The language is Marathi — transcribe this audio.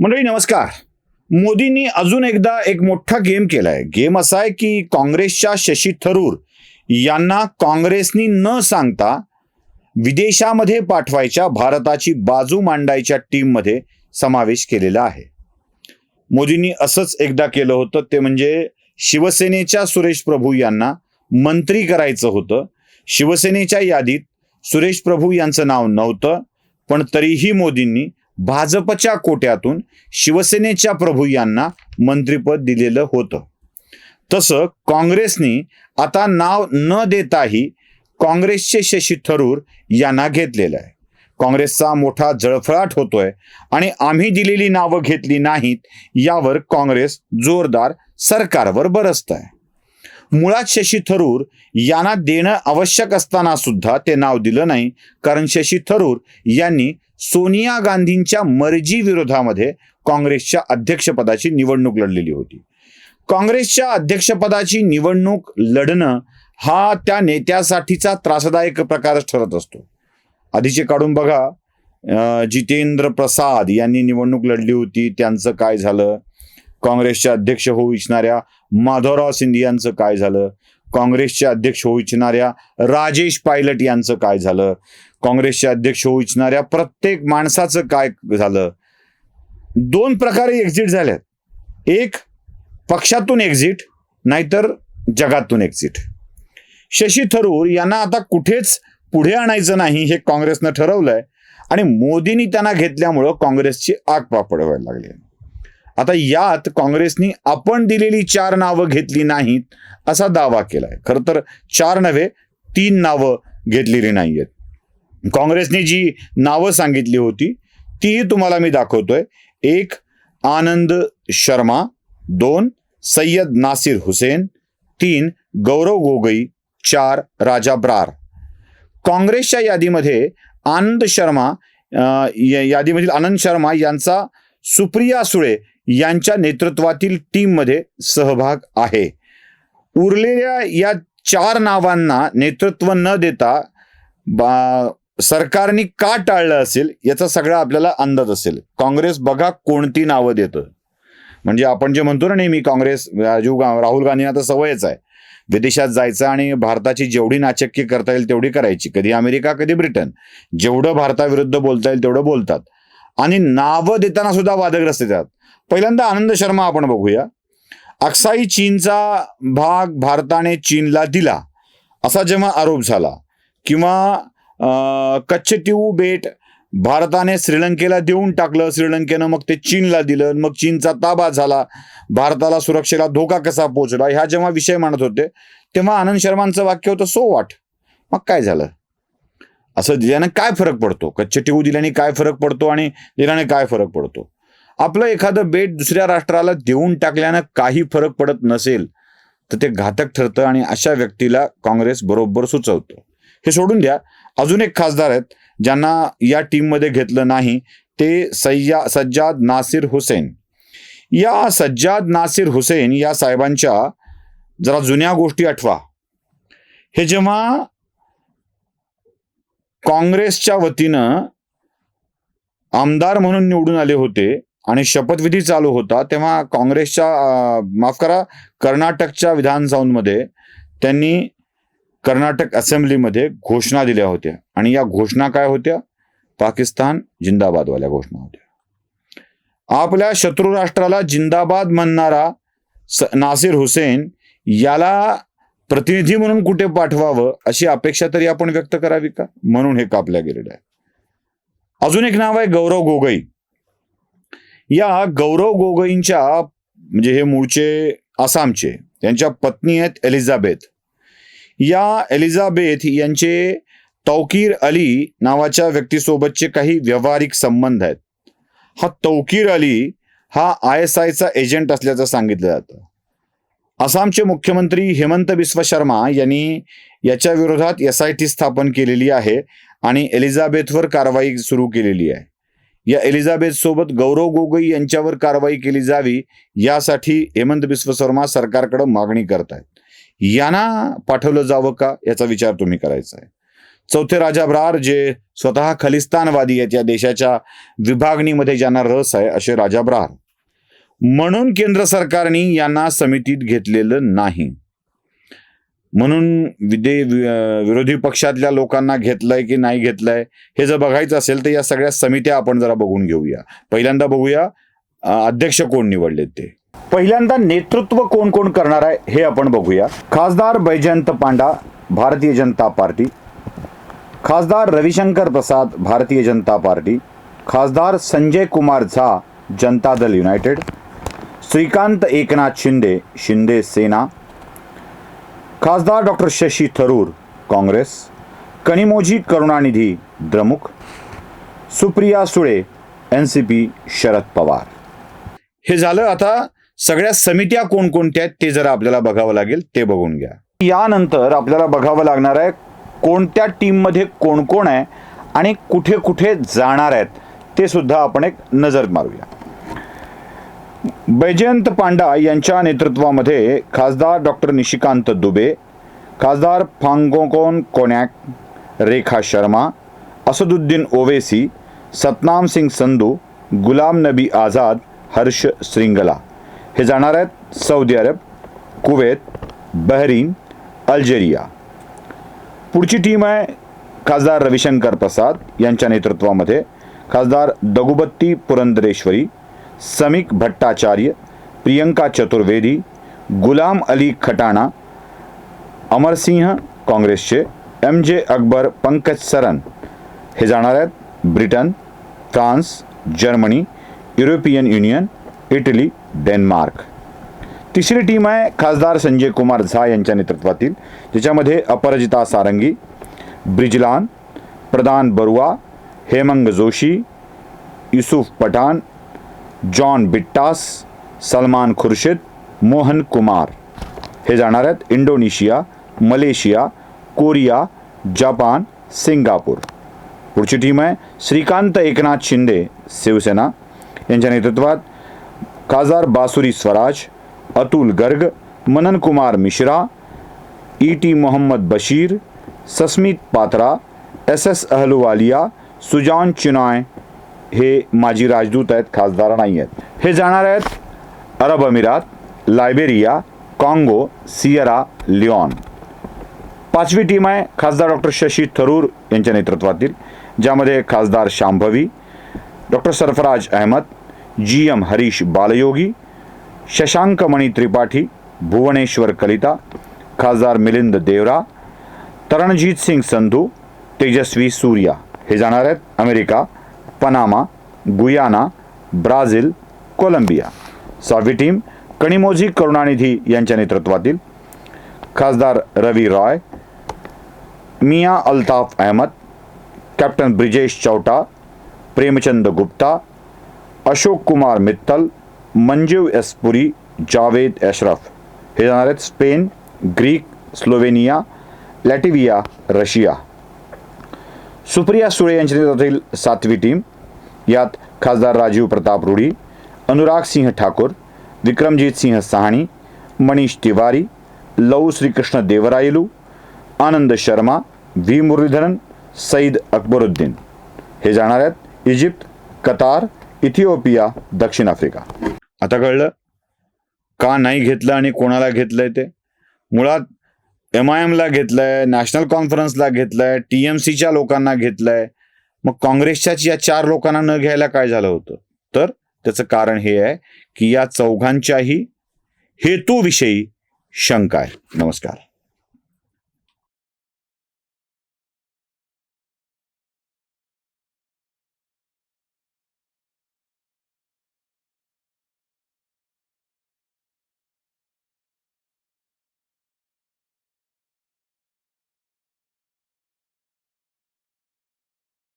मंडळी नमस्कार. मोदींनी अजून एकदा एक मोठा गेम केलाय. गेम असा आहे की काँग्रेसच्या शशी थरूर यांना काँग्रेसनी न सांगता विदेशामध्ये पाठवायच्या भारताची बाजू मांडायच्या टीममध्ये समावेश केलेला आहे. मोदींनी असंच एकदा केलं होतं. ते म्हणजे शिवसेनेच्या सुरेश प्रभू यांना मंत्री करायचं होतं. शिवसेनेच्या यादीत सुरेश प्रभू यांचं नाव नव्हतं पण तरीही मोदींनी भाजपच्या कोट्यातून शिवसेनेच्या प्रभू यांना मंत्रिपद दिलेलं होतं. तसं काँग्रेसनी आता नाव न देताही काँग्रेसचे शशी थरूर यांना घेतलेलं आहे. काँग्रेसचा मोठा जळफळाट होतोय आणि आम्ही दिलेली नावं घेतली नाहीत यावर काँग्रेस जोरदार सरकारवर बरसत आहे मुळात शशी थरूर यांना देणं आवश्यक असताना सुद्धा ते नाव दिलं नाही कारण शशी थरूर यांनी सोनिया गांधींच्या मर्जी विरोधामध्ये काँग्रेसच्या अध्यक्षपदाची निवडणूक लढलेली होती. काँग्रेसच्या अध्यक्षपदाची निवडणूक लढणं हा त्या नेत्यासाठीचा त्रासदायक प्रकारच ठरत असतो. आधीचे काढून बघा जितेंद्र प्रसाद यांनी निवडणूक लढली होती त्यांचं काय झालं? काँग्रेसचे अध्यक्ष होऊ इच्छणाऱ्या माधवराव सिंधियांचं काय झालं? काँग्रेसचे अध्यक्ष होऊ इच्छिणाऱ्या राजेश पायलट यांचं काय झालं? काँग्रेसचे अध्यक्ष होऊ इच्छिणाऱ्या प्रत्येक माणसाचं काय झालं? दोन प्रकारे एक्झिट झाल्यात. एक पक्षातून एक्झिट नाहीतर जगातून एक्झिट शशी थरूर यांना आता कुठेच पुढे आणायचं नाही हे काँग्रेसनं ठरवलंय आणि मोदींनी त्यांना घेतल्यामुळं काँग्रेसची आग पापड व्हायला लागली आता यात काँग्रेसनी आपण दिलेली चार नावं घेतली नाहीत असा दावा केलाय. खरं तर चार नव्हे तीन नावं घेतलेली नाही आहेत काँग्रेसने जी नावं सांगितली होती तीही तुम्हाला मी दाखवतोय. एक आनंद शर्मा. दोन सय्यद नासिर हुसेन. तीन गौरव गोगई. चार राजा ब्रार. काँग्रेसच्या यादीमध्ये आनंद शर्मा या- यादीमधील आनंद शर्मा यांचा सुप्रिया सुळे यांच्या नेतृत्वातील टीममध्ये सहभाग आहे. उरलेल्या या चार नावांना नेतृत्व न देता बा सरकारने का टाळलं असेल याचा सगळा आपल्याला अंदाज असेल. काँग्रेस बघा कोणती नावं देतं. म्हणजे आपण जे म्हणतो ना नेहमी काँग्रेस राजीव गा राहुल गांधींना तर सवयच आहे. विदेशात जायचं आणि भारताची जेवढी नाचक्की करता येईल तेवढी करायची. कधी अमेरिका कधी ब्रिटन. जेवढं भारताविरुद्ध बोलता येईल तेवढं बोलतात. आणि नावं देताना सुद्धा वादग्रस्त येतात. पहिल्यांदा आनंद शर्मा आपण बघूया. अक्साई चीनचा भाग भारताने चीनला दिला. असा जेव्हा आरोप झाला किंवा कच्छटिऊ बेट भारताने श्रीलंकेला देऊन टाकलं श्रीलंकेनं मग ते चीनला दिलं मग चीनचा ताबा झाला भारताला सुरक्षेला धोका कसा पोहोचला ह्या जेव्हा विषय मांडत होते तेव्हा आनंद शर्मांचं वाक्य होतं सो वाट मग काय झालं? असं दिल्यानं काय फरक पडतो? कच्चे टिवू दिल्याने काय फरक पडतो आणि दिल्याने काय फरक पडतो? आपलं एखादं बेट दुसऱ्या राष्ट्राला देऊन टाकल्यानं काही फरक पडत नसेल तर ते घातक ठरतं आणि अशा व्यक्तीला काँग्रेस बरोबर सुचवतो. हे सोडून द्या. अजून एक खासदार आहेत ज्यांना या टीममध्ये घेतलं नाही ते सय्या सज्जाद नासिर हुसेन. या सज्जाद नासिर हुसेन या साहेबांच्या जरा जुन्या गोष्टी आठवा. हे जेव्हा काँग्रेसच्या वतीनं आमदार म्हणून निवडून आले होते आणि शपथविधी चालू होता तेव्हा काँग्रेसच्या माफ करा कर्नाटकच्या विधानसभांमध्ये त्यांनी कर्नाटक असेंब्लीमध्ये घोषणा दिल्या होत्या. आणि या घोषणा काय होत्या? पाकिस्तान जिंदाबादवाल्या घोषणा होत्या. आपल्या शत्रू राष्ट्राला जिंदाबाद म्हणणारा नासिर हुसेन याला प्रतिनिधी म्हणून कुठे पाठवावं अशी अपेक्षा तरी आपण व्यक्त करावी का? म्हणून हे कापल्या गेलेलं आहे. अजून एक नाव आहे गौरव गोगई. या गौरव गोगईंच्या म्हणजे हे मूळचे आसामचे त्यांच्या पत्नी आहेत एलिझाबेथ. या एलिझाबेथ यांचे तौकीर अली नावाच्या व्यक्तीसोबतचे काही व्यावहारिक संबंध आहेत. हा तौकीर अली हा आय एस आयचा एजंट असल्याचं सांगितलं जातं. आसामचे मुख्यमंत्री हेमंत बिस्व शर्मा यांनी याच्या विरोधात एस आय टी स्थापन केलेली आहे आणि एलिझाबेथवर कारवाई सुरू केलेली आहे. या एलिझाबेथ सोबत गौरव गोगोई यांच्यावर कारवाई केली जावी यासाठी हेमंत बिस्व शर्मा सरकारकडे मागणी करतायत. यांना पाठवलं जावं का याचा विचार तुम्ही करायचा आहे. चौथे राजा ब्रार जे स्वतः खलिस्तानवादी आहेत या देशाच्या विभागणीमध्ये ज्यांना रस आहे असे राजा ब्रार म्हणून केंद्र सरकारने यांना समितीत घेतलेलं नाही. म्हणून विदे विरोधी पक्षातल्या लोकांना घेतलंय की नाही घेतलंय हे जर बघायचं असेल तर या सगळ्या समित्या आपण जरा बघून घेऊया. पहिल्यांदा बघूया अध्यक्ष कोण निवडलेत ते? पहिल्यांदा नेतृत्व कोण कोण करणार आहे हे आपण बघूया. खासदार बैजयंत पांडा भारतीय जनता पार्टी. खासदार रविशंकर प्रसाद भारतीय जनता पार्टी. खासदार संजय कुमार झा जनता दल युनायटेड. श्रीकांत एकनाथ शिंदे शिंदे सेना खासदार डॉक्टर शशी थरूर काँग्रेस कनिमोजी करुणानिधी द्रमुक Supriya Sule N C P Sharad Pawar. हे झालं आता सगळ्या समित्या कोणकोणत्या आहेत ते जरा आपल्याला बघावं लागेल ते बघून घ्या. यानंतर आपल्याला बघावं लागणार आहे कोणत्या टीममध्ये कोण कोण आहे आणि कुठे कुठे जाणार आहेत ते सुद्धा आपण एक नजर मारूया. बैजयंत पांडा यांच्या नेतृत्वामध्ये खासदार डॉक्टर निशिकांत दुबे खासदार फांगोकोन कोनॅक रेखा शर्मा असदुद्दीन ओवेसी सतनाम सिंग संधू गुलाम नबी आझाद हर्ष श्रिंगला. हे जाणार आहेत Saudi Arab Kuwait Bahrain Algeria. पुढची टीम आहे खासदार रविशंकर प्रसाद यांच्या नेतृत्वामध्ये. खासदार दगुबत्ती पुरंदरेश्वरी समीक भट्टाचार्य प्रियंका चतुर्वेदी गुलाम अली खटाणा अमरसिंह काँग्रेसचे एम जे अकबर पंकज सरन. हे जाणार आहेत Britain France Germany European Union Italy Denmark. तिसरी टीम आहे खासदार संजय कुमार झा यांच्या नेतृत्वातील ज्याच्यामध्ये अपराजिता सारंगी ब्रिजलान प्रदान बरुआ हेमंग जोशी युसुफ पठाण जॉन बिट्टास सलमान खुर्शिद मोहन कुमार. हे जाणार आहेत Indonesia Malaysia Korea Japan Singapore. पुढची टीम आहे श्रीकांत एकनाथ शिंदे शिवसेना. यांच्या नेतृत्वात खासदार बासुरी Swaraj Atul Garg Manan Kumar Mishra E T Mohammed Basheer Sasmit Patra S S Ahluwalia Sujan Chinoy हे माजी राजदूत आहेत खासदार नाही आहेत. हे जाणार आहेत अरब अमिरात लायबेरिया काँगो सियरा लिऑन पाचवी टीम आहे खासदार डॉक्टर शशी थरूर यांच्या नेतृत्वातील ज्यामध्ये खासदार Shambhavi doctor Sarfaraz Ahmed G M Harish Balayogi Shashank Mani Tripathi Bhubaneswar Kalita खासदार मिलिंद देवरा तरणजीत सिंग संधू तेजस्वी सूर्या. हे जाणार आहेत America Panama Guyana Brazil Colombia सहावी टीम कणिमोजी करुणानिधी यांच्या नेतृत्वातील खासदार रवी रॉय मिया अल्ताफ अहमद कॅप्टन ब्रिजेश चौटा प्रेमचंद गुप्ता अशोक कुमार मित्तल मंजीव एस पुरी जावेद अशरफ. हे जाणार आहेत Spain Greek Slovenia Latvia Russia. Supriya Sule यांच्या नेतृत्वातील सातवी टीम यात खासदार राजीव प्रताप रुडी अनुराग सिंह ठाकूर विक्रमजीत सिंह साहणी मनीष तिवारी लव श्रीकृष्ण देवरायलू आनंद शर्मा व्ही मुरलीधरन सईद अकबरुद्दीन. हे जाणार आहेत इजिप्त कतार इथिओपिया दक्षिण आफ्रिका. आता कळलं? का नाही घेतलं आणि कोणाला घेतलंय ते? मुळात एम आय एमला घेतलंय नॅशनल कॉन्फरन्सला घेतलंय टी एम लोकांना घेतलंय. मग काँग्रेसच्याच या चार लोकांना न घ्यायला काय झालं होतं? तर त्याचं कारण हे आहे की या चौघांच्याही हेतूविषयी शंका आहे. नमस्कार.